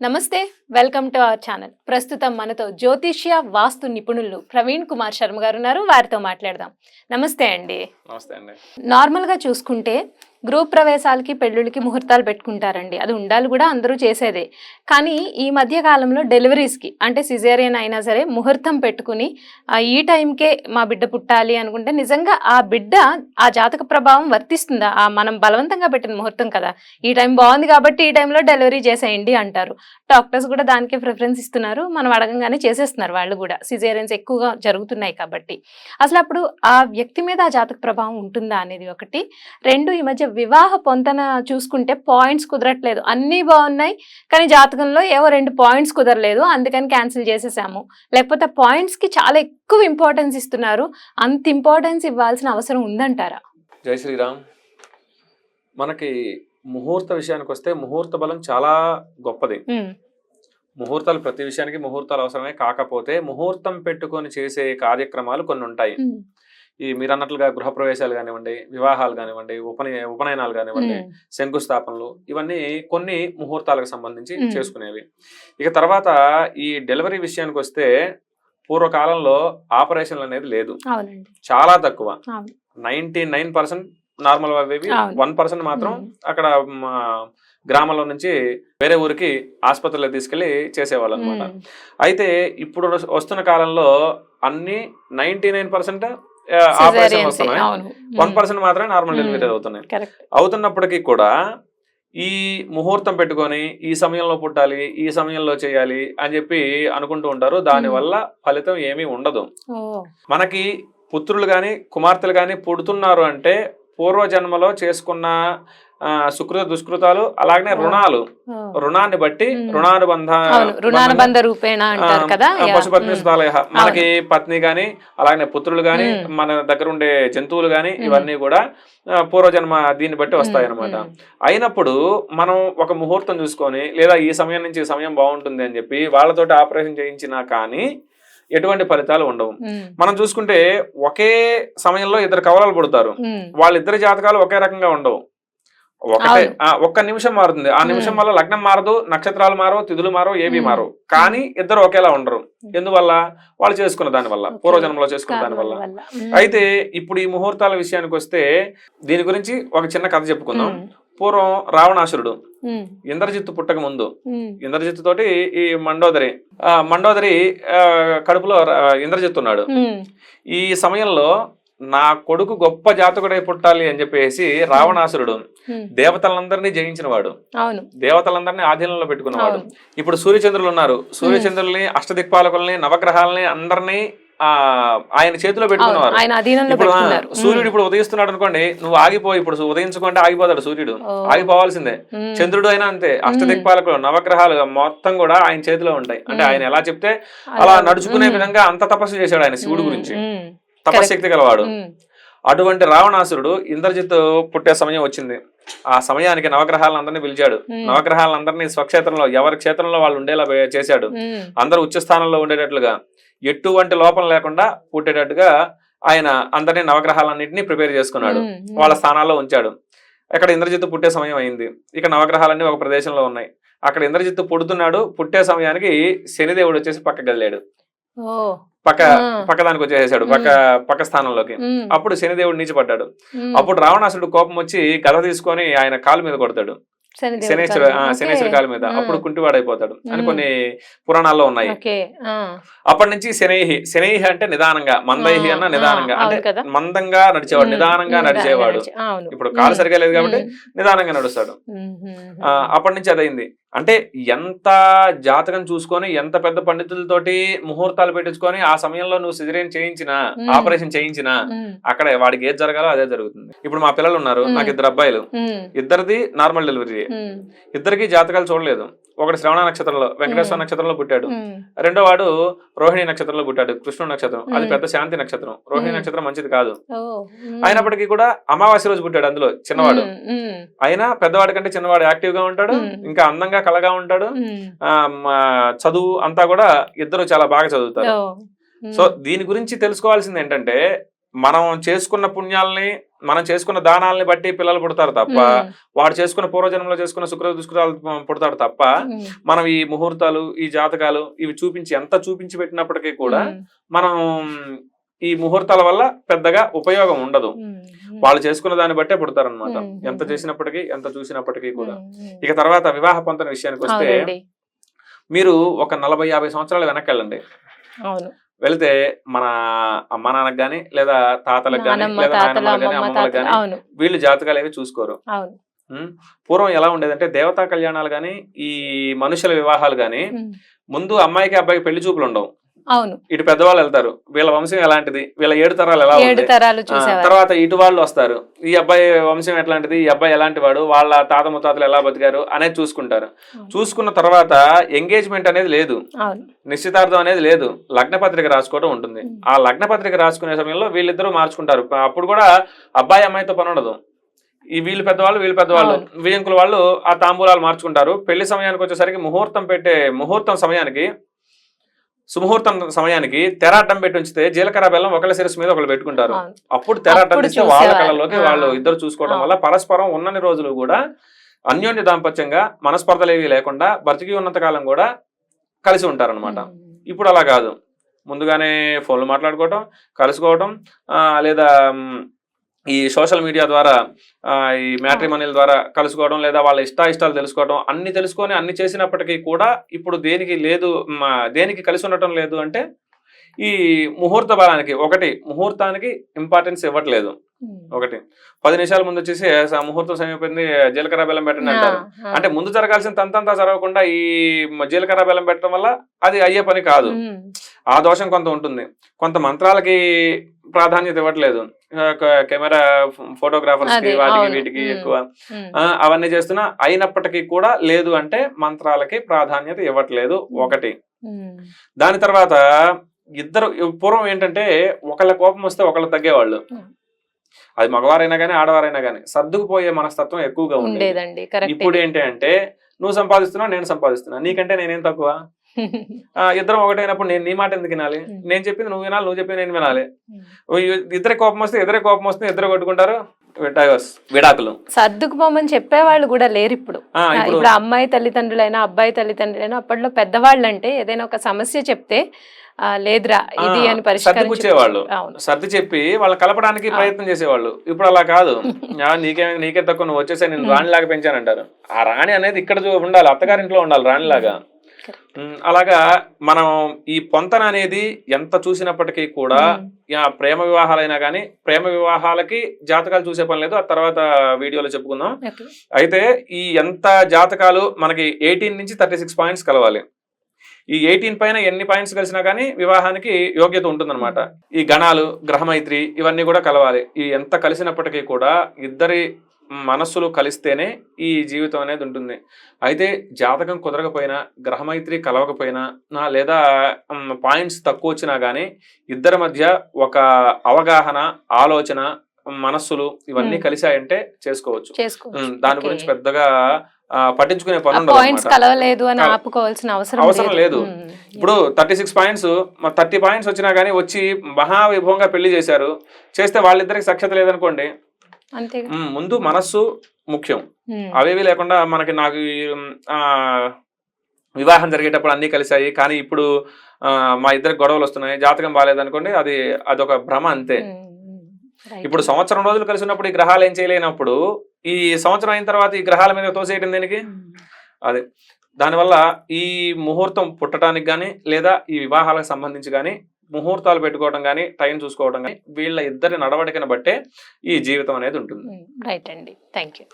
నమస్తే welcome to our channel. ప్రస్తుతం మనతో జ్యోతిష్య వాస్తు నిపుణులు ప్రవీణ్ కుమార్ శర్మ గారు ఉన్నారు. వారితో మాట్లాడదాం. నమస్తే అండి. నమస్తే అండి. నార్మల్గా చూసుకుంటే గ్రూప్ ప్రవేశాలకి పెళ్ళిళ్ళకి ముహూర్తాలు పెట్టుకుంటారండి. అది ఉండాలి కూడా అందరూ చేసేదే. కానీ ఈ మధ్య కాలంలో డెలివరీస్కి అంటే సిజేరియన్ అయినా సరే ముహూర్తం పెట్టుకుని ఈ టైంకే మా బిడ్డ పుట్టాలి అనుకుంటే నిజంగా ఆ బిడ్డ ఆ జాతక ప్రభావం వర్తిస్తుందా? ఆ మనం బలవంతంగా పెట్టిన ముహూర్తం కదా. ఈ టైం బాగుంది కాబట్టి ఈ టైంలో డెలివరీ చేసేయండి అంటారు. డాక్టర్స్ కూడా దానికే ప్రిఫరెన్స్ ఇస్తున్నారు. మనం అడగంగానే చేసేస్తున్నారు వాళ్ళు కూడా. సిజేరియన్స్ ఎక్కువగా జరుగుతున్నాయి కాబట్టి. అసలు అప్పుడు ఆ వ్యక్తి మీద ఆ జాతక ప్రభావం ఉంటుందా అనేది ఒకటి. రెండు ఈ మధ్య వివాహ పొంతన చూసుకుంటే పాయింట్స్ కుదరట్లేదు. అన్నీ బాగున్నాయి కానీ జాతకంలో ఏవో రెండు పాయింట్స్ కుదరలేదు. అందుకని క్యాన్సిల్ చేసేసాము. లేకపోతే పాయింట్స్కి చాలా ఎక్కువ ఇంపార్టెన్స్ ఇస్తున్నారు. అంత ఇంపార్టెన్స్ ఇవ్వాల్సిన అవసరం ఉందంటారా? జై శ్రీరామ్. మనకి ముహూర్త విషయానికి వస్తే ముహూర్త బలం చాలా గొప్పది. ముహూర్తాలు ప్రతి విషయానికి ముహూర్తాలు అవసరమే కాకపోతే ముహూర్తం పెట్టుకొని చేసే కార్యక్రమాలు కొన్ని ఉంటాయి. ఈ మీరు అన్నట్లుగా గృహప్రవేశాలు కానివ్వండి వివాహాలు కానివ్వండి ఉపనయ ఉపనయనాలు కానివ్వండి శంకుస్థాపనలు ఇవన్నీ కొన్ని ముహూర్తాలకు సంబంధించి. చేసుకునేవి ఇక తర్వాత ఈ డెలివరీ విషయానికి వస్తే పూర్వకాలంలో ఆపరేషన్లు అనేది లేదు చాలా తక్కువ. నైన్టీ నైన్ పర్సెంట్ నార్మల్ అవేవి. వన్ పర్సెంట్ మాత్రం. అక్కడ మా గ్రామంలో నుంచి వేరే ఊరికి ఆసుపత్రిలో తీసుకెళ్ళి చేసేవాళ్ళు అనమాట అయితే ఇప్పుడు వస్- వస్తున్న కాలంలో అన్ని నైన్టీ నైన్ పర్సెంట్ ఆపరేషన్ వస్తున్నాయి. వన్ పర్సెంట్ మాత్రమే నార్మల్. డెలివరీ అవుతున్నాయి. కరెక్ట్ అవుతున్నప్పటికీ కూడా ఈ ముహూర్తం పెట్టుకొని ఈ సమయంలో పుట్టాలి ఈ సమయంలో చేయాలి అని చెప్పి అనుకుంటూ ఉంటారు. దానివల్ల ఫలితం ఏమీ ఉండదు. మనకి పుత్రులు కానీ కుమార్తెలు కానీ పుడుతున్నారు అంటే పూర్వజన్మలో చేసుకున్న ఆ, సుకృత దుష్కృతాలు అలాగనే. రుణాలు. రుణాన్ని బట్టి. రుణానుబంధ రుణానుబంధ రూపేణ అంటారు కదా. పశుపత్ని సుతాలయ మనకి పత్ని గాని అలాగనే పుత్రులు గాని. మన దగ్గర ఉండే జంతువులు గాని. ఇవన్నీ కూడా పూర్వజన్మ దీన్ని బట్టి వస్తాయి అనమాట అయినప్పుడు మనం ఒక ముహూర్తం చూసుకొని లేదా ఈ సమయం నుంచి ఈ సమయం బాగుంటుంది అని చెప్పి వాళ్ళతోటి ఆపరేషన్ చేయించినా కానీ ఎటువంటి ఫలితాలు ఉండవు. మనం చూసుకుంటే ఒకే సమయంలో ఇద్దరు కవలాలు పుడతారు. వాళ్ళిద్దరి జాతకాలు ఒకే రకంగా ఉండవు. ఒకటే ఒక్క నిమిషం మారుతుంది. ఆ నిమిషం. వల్ల లగ్నం మారదు నక్షత్రాలు మారవు తిథులు మారవు ఏవి. మారవు. కానీ ఇద్దరు ఒకేలా ఉండరు. ఎందువల్ల? వాళ్ళు చేసుకున్న దాని వల్ల. పూర్వజన్మలో చేసుకున్న దాని వల్ల. అయితే ఇప్పుడు ఈ ముహూర్తాల విషయానికి వస్తే దీని గురించి ఒక చిన్న కథ చెప్పుకుందాం. పూర్వం రావణాసురుడు ఇంద్రజిత్తు పుట్టక ముందు. ఇంద్రజిత్తు తోటి ఈ మండోదరి ఆ మండోదరి కడుపులో ఇంద్రజిత్తు ఉన్నాడు. ఈ సమయంలో నా కొడుకు గొప్ప జాతకుడై పుట్టాలి అని చెప్పేసి రావణాసురుడు దేవతలందరినీ జయించిన వాడు అవును. దేవతలందరినీ ఆధీనంలో పెట్టుకున్నవాడు. ఇప్పుడు సూర్యచంద్రులు ఉన్నారు. సూర్యచంద్రుల్ని అష్టదిక్పాలకుల్ని నవగ్రహాలని అందరినీ ఆయన చేతిలో అధీనంలో ఇప్పుడు పెట్టుకున్నారు. సూర్యుడు ఇప్పుడు ఉదయిస్తున్నాడు అనుకోండి నువ్వు ఆగిపో ఇప్పుడు ఉదయించుకుంటే ఆగిపోతాడు సూర్యుడు. ఆగిపోవాల్సిందే. చంద్రుడు అయినా అంతే అష్టదిక్పాలకులు నవగ్రహాలు మొత్తం కూడా ఆయన చేతిలో ఉంటాయి. అంటే. ఆయన ఎలా చెప్తే అలా నడుచుకునే విధంగా అంత తపస్సు చేశాడు ఆయన శివుడు గురించి. తపశక్తి గలవాడు. అటువంటి రావణాసురుడు ఇంద్రజిత్తు పుట్టే సమయం వచ్చింది. ఆ సమయానికి నవగ్రహాలందరినీ పిలిచాడు. నవగ్రహాలందరినీ స్వక్షేత్రంలో ఎవరి క్షేత్రంలో వాళ్ళు ఉండేలా చేశాడు. అందరూ ఉచ్చ స్థానంలో ఉండేటట్లుగా ఎటువంటి లోపం లేకుండా పుట్టేటట్టుగా ఆయన అందరినీ నవగ్రహాలన్నింటినీ ప్రిపేర్ చేసుకున్నాడు. వాళ్ళ స్థానాల్లో ఉంచాడు. అక్కడ ఇంద్రజిత్తు పుట్టే సమయం అయింది. ఇక నవగ్రహాలన్నీ ఒక ప్రదేశంలో ఉన్నాయి. అక్కడ ఇంద్రజిత్తు పుడుతున్నాడు. పుట్టే సమయానికి శనిదేవుడు వచ్చేసి పక్క గదిలాడు ఓ. పక్క. పక్క దానికి వచ్చేసాడు పక్క పక్క స్థానంలోకి. అప్పుడు శనిదేవుడు నీచిపడ్డాడు. ఉమ్, అప్పుడు రావణాసుడు కోపం వచ్చి గద తీసుకొని ఆయన కాలు మీద కొడతాడు. శనేశ్వర. శనేశ్వర కాలు మీద అప్పుడు కుంటివాడైపోతాడు అని. కొన్ని పురాణాల్లో ఉన్నాయి. అప్పటి నుంచి శనైహి శనైహి అంటే నిదానంగా మందైహి అన్న నిదానంగా అంటే. మందంగా నడిచేవాడు నిదానంగా నడిచేవాడు. ఇప్పుడు కాలు సరిగా లేదు కాబట్టి నిదానంగా నడుస్తాడు. అప్పటి నుంచి అదైంది అంటే ఎంత జాతకం చూసుకొని ఎంత పెద్ద పండితులతోటి ముహూర్తాలు పెట్టించుకొని ఆ సమయంలో నువ్వు సిజరేన్ చేయించినా. ఆపరేషన్ చేయించినా అక్కడ వాడికి ఏది జరగాలో అదే జరుగుతుంది. ఇప్పుడు మా పిల్లలు ఉన్నారు. నాకు ఇద్దరు అబ్బాయిలు. ఇద్దరిది నార్మల్ డెలివరీ ఇద్దరికి జాతకాలు చూడలేదు. ఒకటి శ్రవణ నక్షత్రంలో వెంకటేశ్వర. నక్షత్రంలో పుట్టాడు. రెండో వాడు రోహిణి నక్షత్రంలో పుట్టాడు కృష్ణుడు నక్షత్రం. అది. పెద్ద శాంతి నక్షత్రం. రోహిణి. నక్షత్రం మంచిది కాదు. అయినప్పటికీ కూడా అమావాస్య రోజు పుట్టాడు అందులో చిన్నవాడు. అయినా పెద్దవాడి కంటే చిన్నవాడు యాక్టివ్గా ఉంటాడు. ఇంకా అందంగా కలగా ఉంటాడు. చదువు అంతా కూడా ఇద్దరు చాలా బాగా చదువుతారు. సో దీని గురించి తెలుసుకోవాల్సింది ఏంటంటే మనం చేసుకున్న పుణ్యాలని మనం చేసుకున్న దానాలని బట్టి పిల్లలు పుడతారు తప్ప వాడు చేసుకున్న పూర్వజన్మలో చేసుకున్న శుక్ర దుష్కృతాలు పుడతాడు తప్ప మనం ఈ ముహూర్తాలు ఈ జాతకాలు ఇవి చూపించి ఎంత చూపించి పెట్టినప్పటికీ కూడా మనం ఈ ముహూర్తాల వల్ల పెద్దగా ఉపయోగం ఉండదు. వాళ్ళు చేసుకున్న దాన్ని బట్టే పుడతారనమాట ఎంత. చేసినప్పటికీ ఎంత చూసినప్పటికీ కూడా. ఇక తర్వాత వివాహ పొంతన విషయానికి వస్తే మీరు ఒక నలభై యాభై సంవత్సరాలు వెనక్కి వెళ్ళండి వెళితే మన అమ్మ నాన్నకి గాని లేదా తాతలకు గాని లేదా నాయనమ్మలకు గాని అమ్మమ్మలకు గాని వీళ్ళు జాతకాలు ఏవి చూసుకోరు? పూర్వం ఎలా ఉండేదంటే దేవతా కళ్యాణాలు గాని ఈ మనుషుల వివాహాలు గాని ముందు అమ్మాయికి అబ్బాయికి పెళ్ళి చూపులు ఉండవు. అవును. ఇటు పెద్దవాళ్ళు వెళ్తారు. వీళ్ళ వంశం ఎలాంటిది? వీళ్ళ ఏడు తరాలు ఎలా ఏడు తరాలు తర్వాత ఇటు వాళ్ళు వస్తారు. ఈ అబ్బాయి వంశం ఎట్లాంటిది? ఈ అబ్బాయి ఎలాంటి వాడు? వాళ్ళ తాత ముత్తాతలు ఎలా బతికారు? అనేది చూసుకుంటారు. చూసుకున్న తర్వాత ఎంగేజ్మెంట్ అనేది లేదు. నిశ్చితార్థం అనేది లేదు. లగ్న పత్రిక రాసుకోవడం ఉంటుంది. ఆ లగ్న పత్రిక రాసుకునే సమయంలో వీళ్ళిద్దరూ మార్చుకుంటారు. అప్పుడు కూడా అబ్బాయి అమ్మాయితో పని ఉండదు. ఈ వీళ్ళు పెద్దవాళ్ళు వీళ్ళు పెద్దవాళ్ళు. వియంకుల వాళ్ళు ఆ తాంబూలాలు మార్చుకుంటారు. పెళ్ళి సమయానికి వచ్చేసరికి ముహూర్తం పెట్టే ముహూర్తం సమయానికి సుముహూర్తం సమయానికి తెర అడ్డం పెట్టి ఉంచితే జీలకర్ర బెల్లం ఒకళ్ళ శిరస్సు మీద ఒకళ్ళు పెట్టుకుంటారు అప్పుడు తెర అడ్డం అప్పుడు తీస్తే వాళ్ళ. కళ్ళలోకి ఆ. వాళ్ళు ఇద్దరు చూసుకోవడం. వల్ల పరస్పరం ఉన్నన్ని రోజులు కూడా అన్యోన్య దాంపత్యంగా మనస్పర్ధలు ఏవి లేకుండా బ్రతికి ఉన్నంత కాలం కూడా కలిసి ఉంటారన్నమాట ఉమ్, ఇప్పుడు అలా కాదు ముందుగానే ఫోన్లు మాట్లాడుకోవటం కలుసుకోవటం లేదా ఈ సోషల్ మీడియా ద్వారా ఈ మ్యాట్రిమోనియల్ ద్వారా కలుసుకోవడం లేదా వాళ్ళ ఇష్ట ఇష్టాలు తెలుసుకోవడం అన్ని తెలుసుకొని అన్ని చేసినప్పటికీ కూడా ఇప్పుడు దేనికి లేదు దేనికి కలిసి ఉండటం లేదు అంటే ఈ ముహూర్త బలానికి ఒకటి ముహూర్తానికి ఇంపార్టెన్స్ ఇవ్వట్లేదు. ఉమ్. ఒకటి. పది నిమిషాల ముందు వచ్చేసి "స- ముహూర్తం సమయమైంది జీలకర్ర బెల్లం పెట్టండి అంటారు. అంటే ముందు జరగాల్సిన తంతంతా జరగకుండా ఈ జీలకర్ర బెల్లం పెట్టడం వల్ల అది అయ్యే పని కాదు. ఉమ్, ఆ దోషం కొంత ఉంటుంది. కొంత మంత్రాలకి ప్రాధాన్యత ఇవ్వట్లేదు. కెమెరా ఫోటోగ్రాఫర్స్కి వాటికి. వీటికి. ఎక్కువ. అవన్నీ చేస్తున్నా అయినప్పటికీ కూడా లేదు అంటే మంత్రాలకి ప్రాధాన్యత ఇవ్వట్లేదు ఒకటి. దాని తర్వాత ఇద్దరు పూర్వం ఏంటంటే ఒకళ్ళ కోపం వస్తే ఒకళ్ళు తగ్గేవాళ్ళు. అది మగవారైనా కానీ ఆడవారైనా కానీ సర్దుకుపోయే మనస్తత్వం ఎక్కువగా ఉండేది. ఉండేదండి ఇప్పుడు ఏంటి అంటే నువ్వు సంపాదిస్తున్నావు నేను సంపాదిస్తున్నా. నీకంటే నేనేం తక్కువ? ఇద్దరం ఒకటైనప్పుడు నేను నీ మాట ఎందుకు వినాలి. నేను చెప్పింది నువ్వు వినాలి నువ్వు చెప్పింది నేను వినాలి. ఇద్దరి కోపం వస్తే ఇద్దరే కోపం వస్తే ఇద్దరు కొట్టుకుంటారు. డైవర్స్ విడాకులు. సర్దుకుపోమని చెప్పేవాళ్ళు కూడా లేరు ఇప్పుడు. ఇప్పుడు అమ్మాయి తల్లిదండ్రులైనా అబ్బాయి తల్లిదండ్రులైనా అప్పట్లో పెద్దవాళ్ళు అంటే ఏదైనా ఒక సమస్య చెప్తే లేదురా ఇది అని. అవును. సర్ది చెప్పి వాళ్ళని కలపడానికి. ప్రయత్నం చేసేవాళ్ళు. ఇప్పుడు అలా కాదు. నీకే నీకే తక్కువ నువ్వు వచ్చేసే నేను. రాణిలాగా పెంచానంటారు. ఆ రాణి అనేది ఇక్కడ ఉండాలి అత్తగారింట్లో ఉండాలి రాణిలాగా. అలాగా మనం ఈ పొంతన అనేది ఎంత చూసినప్పటికీ కూడా ప్రేమ వివాహాలైనా కానీ ప్రేమ వివాహాలకి జాతకాలు చూసే పని లేదు. ఆ తర్వాత వీడియోలో చెప్పుకుందాం. అయితే ఈ ఎంత జాతకాలు మనకి ఎయిటీన్ నుంచి థర్టీ సిక్స్ పాయింట్స్ కలవాలి. ఈ ఎయిటీన్ పైన ఎన్ని పాయింట్స్ కలిసినా కానీ వివాహానికి యోగ్యత ఉంటుందన్నమాట. ఈ గణాలు గ్రహమైత్రి ఇవన్నీ కూడా కలవాలి. ఈ ఎంత కలిసినప్పటికీ కూడా ఇద్దరి మనస్సులు కలిస్తేనే ఈ జీవితం అనేది ఉంటుంది అయితే జాతకం కుదరకపోయినా గ్రహమైత్రి కలవకపోయినా నా లేదా పాయింట్స్ తక్కువ వచ్చినా కానీ ఇద్దరి మధ్య ఒక అవగాహన ఆలోచన మనస్సులు ఇవన్నీ. కలిశాయంటే చేసుకోవచ్చు దాని. గురించి పెద్దగా పట్టించుకునే పని. కలవలేదు అని కల- ఆపుకోవాల్సిన అవసరం అవసరం లేదు. ఇప్పుడు thirty six points thirty points వచ్చినా కానీ వచ్చి మహావైభవంగా పెళ్ళి చేశారు చేస్తే వాళ్ళిద్దరికి సఖ్యత లేదనుకోండి ముందు మనస్సు ముఖ్యం. అవేవి లేకుండా మనకి నాకు వివాహం జరిగేటప్పుడు అన్నీ కలిశాయి. కానీ ఇప్పుడు మా ఇద్దరికి గొడవలు వస్తున్నాయి. జాతకం బాగాలేదనుకోండి అది అదొక భ్రమ అంతే. ఇప్పుడు సంవత్సరం రోజులు కలిసి ఉన్నప్పుడు ఈ గ్రహాలు ఏం చేయలేనప్పుడు ఈ సంవత్సరం అయిన తర్వాత ఈ గ్రహాల మీద తోసేయటం దేనికి? అది. దానివల్ల ఈ ముహూర్తం పుట్టడానికి కానీ లేదా ఈ వివాహాలకు సంబంధించి కానీ ముహూర్తాలు పెట్టుకోవడం కానీ టైం చూసుకోవడం కానీ వీళ్ళ ఇద్దరి నడవడికను బట్టే ఈ జీవితం అనేది ఉంటుంది. రైట్ అండి. Thank you